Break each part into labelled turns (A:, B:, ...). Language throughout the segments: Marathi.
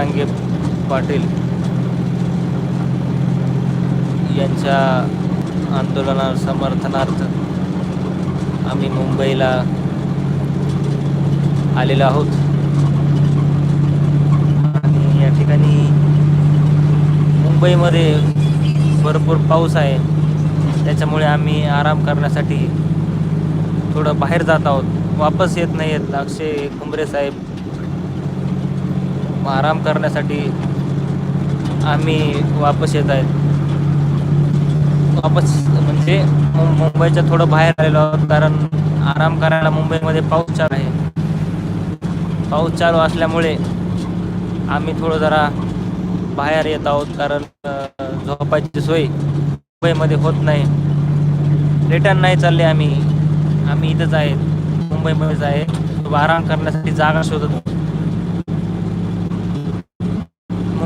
A: जरांगे पाटील यांच्या आंदोलना समर्थनार्थ आम्ही मुंबईला आलेलो आहोत. आणि या ठिकाणी मुंबईमध्ये भरपूर पाऊस आहे. त्याच्यामुळे आम्ही आराम करण्यासाठी थोडं बाहेर जात आहोत. वापस येत नाही आहेत अक्षय कुंबरे साहेब आराम करण्यासाठी आम्ही वापस येत आहेत. वापस म्हणजे मुंबईच्या थोडं बाहेर आलेलो आहोत कारण आराम करायला मुंबईमध्ये पाऊस चालू आहे. पाऊस चालू असल्यामुळे आम्ही थोडं जरा बाहेर येत आहोत कारण झोपायची सोय मुंबईमध्ये होत नाही. रिटर्न नाही चालले आम्ही. आम्ही इथंच आहे मुंबईमध्येच आहे. तो आराम करण्यासाठी जागा शोधत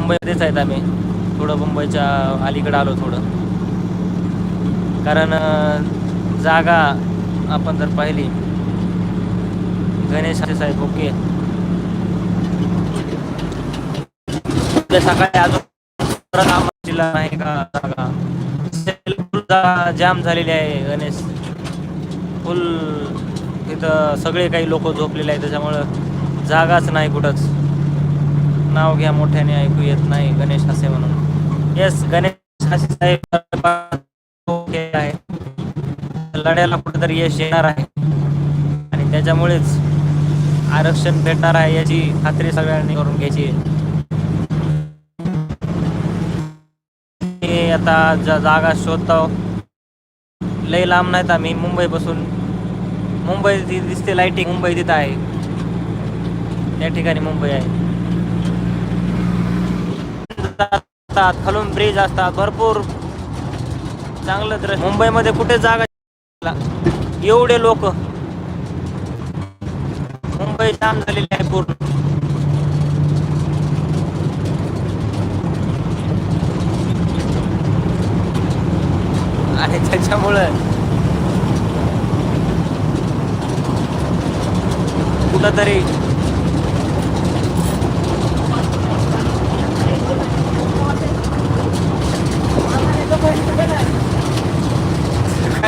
A: मुंबईमध्येच आहेत आम्ही. थोडं मुंबईच्या अलीकडे आलो थोडं. कारण जागा आपण जर पाहिली गणेश साहेब ओके. सकाळी अजून जिल्हा नाही का जागा जाम झालेली आहे गणेश. फुल इथं सगळे काही लोक झोपलेले आहेत त्याच्यामुळं जागाच नाही कुठंच. नाव घ्या मोठ्याने ऐकू येत नाही गणेश असे म्हणून. येस गणेश साहेब लढ्याला कुठेतरी यश येणार आहे. आणि त्याच्यामुळेच आरक्षण भेटणार आहे याची खात्री सगळ्यांनी करून घ्यायची. आता ज्या जागा शोधतो लई लांब नाहीत आम्ही मुंबईपासून मुंबई दिसते लाईटिंग मुंबई तिथं आहे. त्या ठिकाणी मुंबई आहे. असतात खालून ब्रिज असतात भरपूर चांगलं दृश्य. मुंबईमध्ये कुठे जागा एवढे लोक. मुंबई जाम झालेली आहे पूर्ण. आणि त्याच्यामुळं कुठंतरी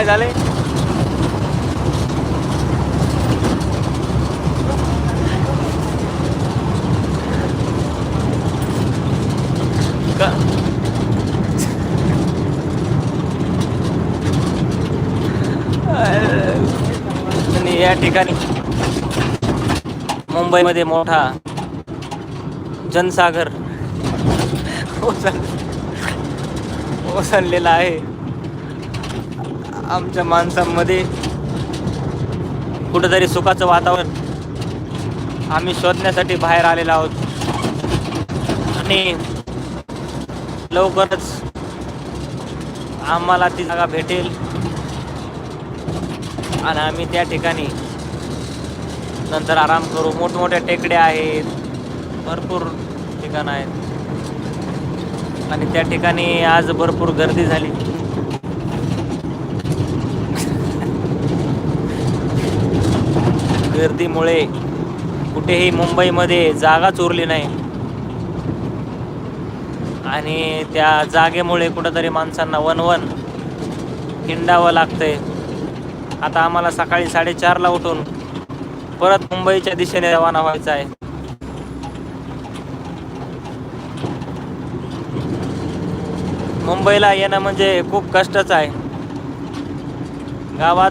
A: झालंय आणि या ठिकाणी मुंबईमध्ये मोठा जनसागर ओसंड आहे. आमच्या माणसांमध्ये कुठंतरी सुखाचं वातावरण आम्ही शोधण्यासाठी बाहेर आलेलो आहोत. आणि लवकरच आम्हाला ती जागा भेटेल. आणि आम्ही त्या ठिकाणी नंतर आराम करू. मोठमोठ्या टेकड्या आहेत. भरपूर ठिकाणं आहेत. आणि त्या ठिकाणी आज भरपूर गर्दी झाली. गर्दीमुळे कुठेही मुंबईमध्ये जागाच उरली नाही. आणि त्या जागेमुळे कुठंतरी माणसांना वनवन हिंडावं लागतंय. आता आम्हाला सकाळी साडेचारला उठून परत मुंबईच्या दिशेने रवाना व्हायचं आहे. मुंबईला येणं म्हणजे खूप कष्टच आहे. गावात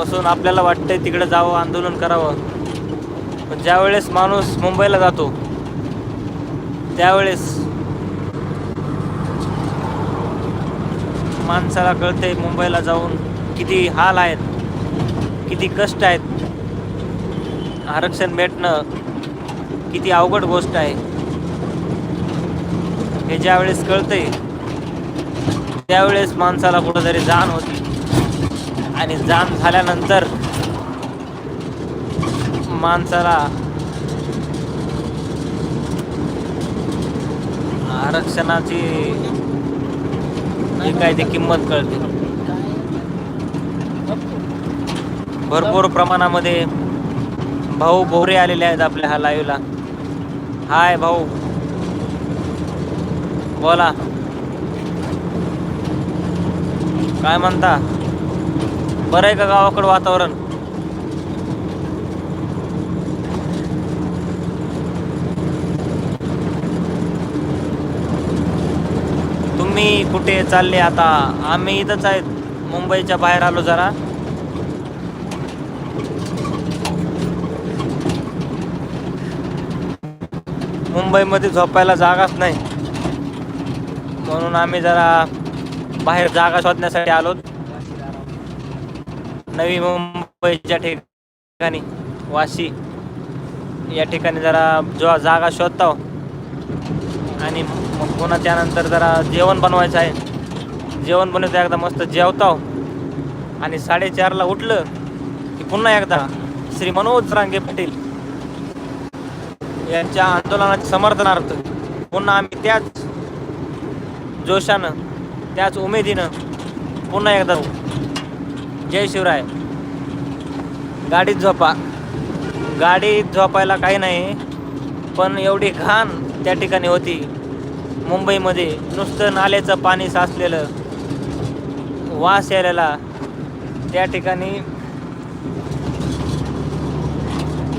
A: बसून आपल्याला वाटतंय तिकडे जावं आंदोलन करावं. पण ज्यावेळेस माणूस मुंबईला जातो त्यावेळेस माणसाला कळते मुंबईला जाऊन किती हाल आहेत किती कष्ट आहेत. आरक्षण भेटणं किती अवघड गोष्ट आहे. हे ज्यावेळेस कळतंय त्यावेळेस माणसाला कुठंतरी जाण होती. आणि जाण झाल्यानंतर माणसाला आरक्षणाची जी काय ती किंमत कळते. भरपूर प्रमाणामध्ये भाऊ भोरे आलेले आहेत आपल्या हा लाईव्हला हाय भाऊ. बोला. काय म्हणता? बरं आहे का गावाकडं वातावरण? तुम्ही कुठे चालले आता? आम्ही इथंच आहेत. मुंबईच्या बाहेर आलो जरा. मुंबईमध्ये झोपायला जागाच नाही. म्हणून आम्ही जरा बाहेर जागा शोधण्यासाठी आलो नवी मुंबईच्या ठिकाणी वाशी या ठिकाणी जरा जो जागा शोधताव. आणि मग पुन्हा त्यानंतर जरा जेवण बनवायचं आहे. जेवण बनवतो एकदा मस्त जेवताव. आणि साडेचारला उठलं की पुन्हा एकदा श्री मनोज रांगे पाटील यांच्या आंदोलनाच्या समर्थनार्थ पुन्हा आम्ही त्याच जोशानं त्याच उमेदीनं पुन्हा एकदा जय शिवराय. गाडीत झोपा. गाडीत झोपायला काही नाही पण एवढी घाण त्या ठिकाणी होती. मुंबईमध्ये नुसतं नाल्याचं पाणी साचलेलं वास यायला त्या ठिकाणी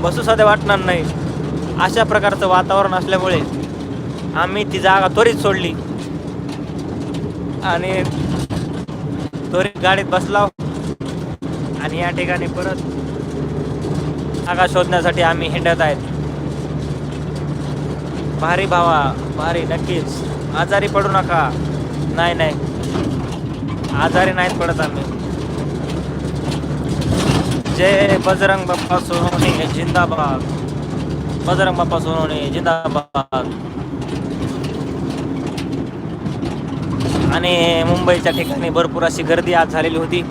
A: बसूसाध्या वाटणार नाही. अशा प्रकारचं वातावरण असल्यामुळे आम्ही ती जागा त्वरित सोडली. आणि त्वरित गाडीत बसलाव आणि या ठिकाणी परत जागा शोधण्यासाठी आम्ही हिंडत आहेत. भारी भावा भारी नक्कीच. आजारी पडू नका. नाही नाही. आजारी नाहीत पडत आम्ही. जय बजरंग बाप्पा सोनवणे जिंदाबाद. बजरंग बाप्पा सोनवणे जिंदाबाद. आणि मुंबईच्या ठिकाणी भरपूर अशी गर्दी आज झालेली होती.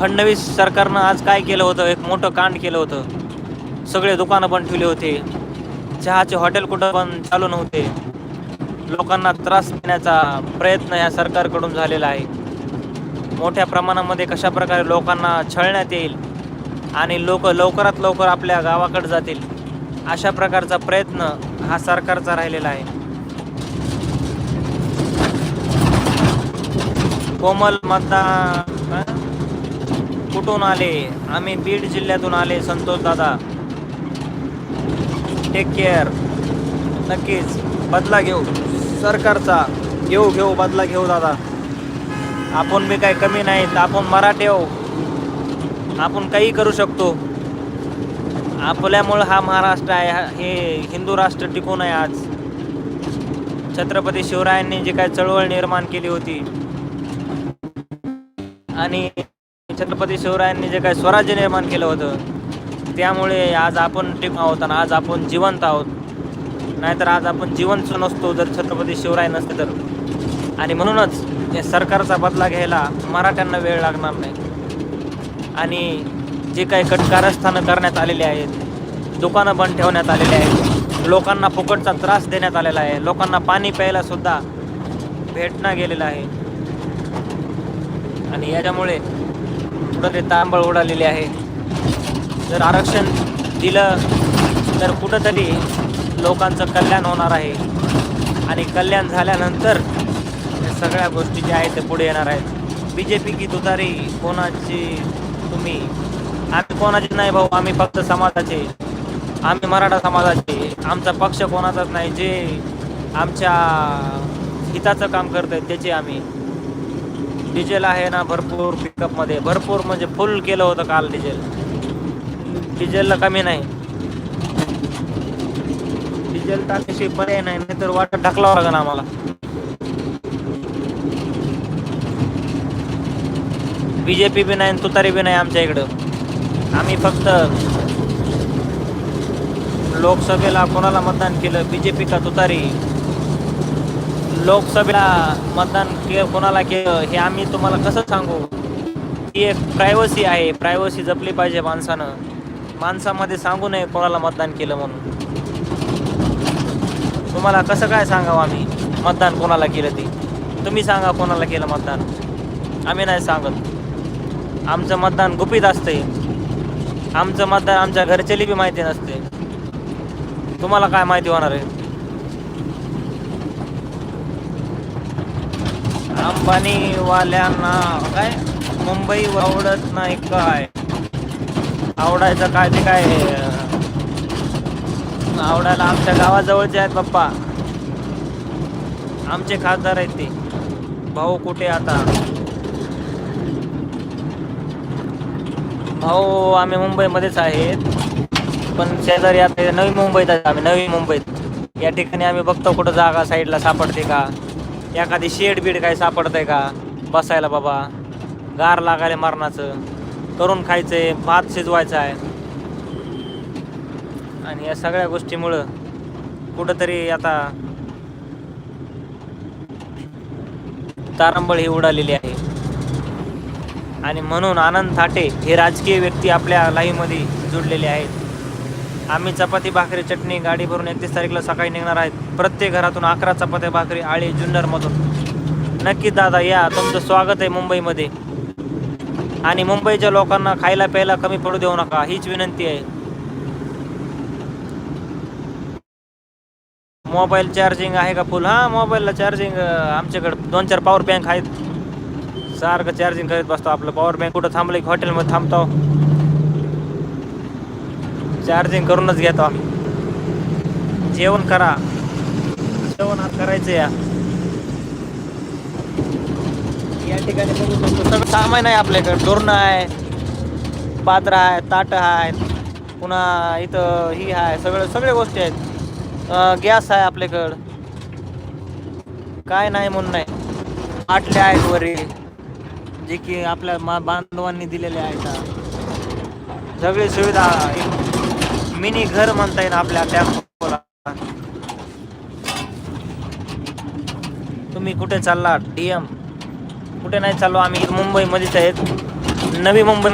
A: फडणवीस सरकारनं आज काय केलं होतं? एक मोठं कांड केलं होतं. सगळे दुकानं बंद ठेवले होते. चहाचे हॉटेल कुठं पण चालू नव्हते. लोकांना त्रास देण्याचा प्रयत्न या सरकारकडून झालेला आहे. मोठ्या प्रमाणामध्ये कशा प्रकारे लोकांना छळण्यात येईल आणि लोक लवकरात लवकर आपल्या गावाकडे जातील अशा प्रकारचा प्रयत्न हा सरकारचा राहिलेला आहे. कोमल मतदान कुठून आले? आम्ही बीड जिल्ह्यातून आले संतोष दादा. टेक केअर नक्कीच बदला घेऊ. सरकारचा घेऊ घेऊ बदला घेऊ दादा. आपण बी काही कमी नाहीत आपण मराठी हो आपण काही करू शकतो. आपल्यामुळं हा महाराष्ट्र आहे हे हिंदू राष्ट्र टिकून आहे आज. छत्रपती शिवरायांनी जी काय चळवळ निर्माण केली होती. आणि छत्रपती शिवरायांनी जे काही स्वराज्य निर्माण केलं होतं त्यामुळे आज आपण टिक आहोत आणि आज आपण जिवंत आहोत. नाहीतर आज आपण जिवंत नसतो जर छत्रपती शिवराय नसते तर. आणि म्हणूनच या सरकारचा बदला घ्यायला मराठ्यांना वेळ लागणार नाही. आणि जे काही कटकारस्थानं करण्यात आलेली आहेत दुकानं बंद ठेवण्यात आलेली आहेत लोकांना फुकटचा त्रास देण्यात आलेला आहे लोकांना पाणी प्यायला सुद्धा भेटणं गेलेलं आहे. आणि याच्यामुळे कुठंतरी तांबळ उडालेली आहे. जर आरक्षण दिलं तर कुठंतरी लोकांचं कल्याण होणार आहे. आणि कल्याण झाल्यानंतर या सगळ्या गोष्टी ज्या आहेत ते पुढे येणार आहेत. बी जे पी की तुतारी कोणाची तुम्ही? आम्ही कोणाचे नाही भाऊ आम्ही फक्त समाजाचे. आम्ही मराठा समाजाचे. आमचा पक्ष कोणाचाच नाही. जे आमच्या हिताचं काम करत आहेत त्याचे आम्ही. डिझेल आहे ना भरपूर पिकअपमध्ये भरपूर म्हणजे फुल केलं होतं काल डिझेल. डिझेलला कमी नाही. डिझेल टाकण्याशी पर्याय नाही नाहीतर वाटत ढकलावं लागेल आम्हाला. बीजेपी बी नाही आणि तुतारी बी नाही आमच्या इकडं. आम्ही फक्त लोकसभेला कोणाला मतदान केलं? बीजेपी का तुतारी? लोकसभेला मतदान के कोणाला केलं हे आम्ही तुम्हाला कसं सांगू? ही एक प्रायव्हसी आहे. प्रायव्हसी जपली पाहिजे माणसानं. माणसामध्ये सांगू नये कोणाला मतदान केलं म्हणून. तुम्हाला कसं काय सांगावं आम्ही? मतदान कोणाला केलं ते? तुम्ही सांगा कोणाला केलं मतदान. आम्ही नाही सांगत. आमचं मतदान गुपित असते आमचं मतदान आमच्या घरच्याली बी माहिती नसते तुम्हाला काय माहिती होणार आहे? अंबानीवाल्यांना काय? मुंबई आवडत नाही काय? आवडायचं काय ते काय? आवडायला आमच्या गावाजवळचे आहेत पप्पा. आमचे खासदार आहेत ते. भाऊ कुठे आता? भाऊ आम्ही मुंबईमध्येच आहेत. पण शेजारी आता नवी मुंबईत आहे आम्ही नवी मुंबईत. या ठिकाणी आम्ही बघतो कुठं जागा साईडला सापडते का? एखादी शेड बीड काय सापडतंय का? बसायला बाबा. गार लागायला मरणाचं. करून खायचंय भात शिजवायचा आहे आणि या सगळ्या गोष्टीमुळं कुठंतरी आता तारंबळ ही उडालेली आहे. आणि म्हणून आनंद थाटे हे राजकीय व्यक्ती आपल्या लाईव्हमध्ये जुडलेले आहेत. आम्ही चपाती भाकरी चटणी गाडी भरून एकतीस तारीखला सकाळी निघणार आहेत. प्रत्येक घरातून अकरा चपात्या भाकरी आळी जुन्नरमधून. नक्की दादा या तुमचं स्वागत आहे मुंबईमध्ये. आणि मुंबईच्या लोकांना खायला प्यायला कमी पडू देऊ नका हीच विनंती आहे. मोबाईल चार्जिंग आहे का फुल? हां मोबाईलला चार्जिंग आमच्याकडे दोन चार पॉवर बँक आहेत. सारखं चार्जिंग करत बसतो आपलं पॉवर बँक कुठं थांबलं की हॉटेलमध्ये थांबतो. चार्जिंग करूनच घेतो. जेवण करा. जेवण आज करायचं या. या ठिकाणी बघू शकतो. सगळं सामान आहे आपल्याकडे. डोरणं आहे पात्र आहे ताटं आहेत पुन्हा इथं ही आहे. सगळं सगळ्या गोष्टी आहेत. गॅस आहे आपल्याकडं. काय नाही म्हणून नाही. बाटल्या आहेत वरी जे की आपल्या मा बांधवांनी दिलेल्या आहेत. सगळी सुविधा मिनी घर म्हणता येईल आपल्या त्या तुम्ही कुठे चालला डीएम कुठे नाही चाललो आम्ही? मुंबईमध्येच आहेत. नवी मुंबईमध्ये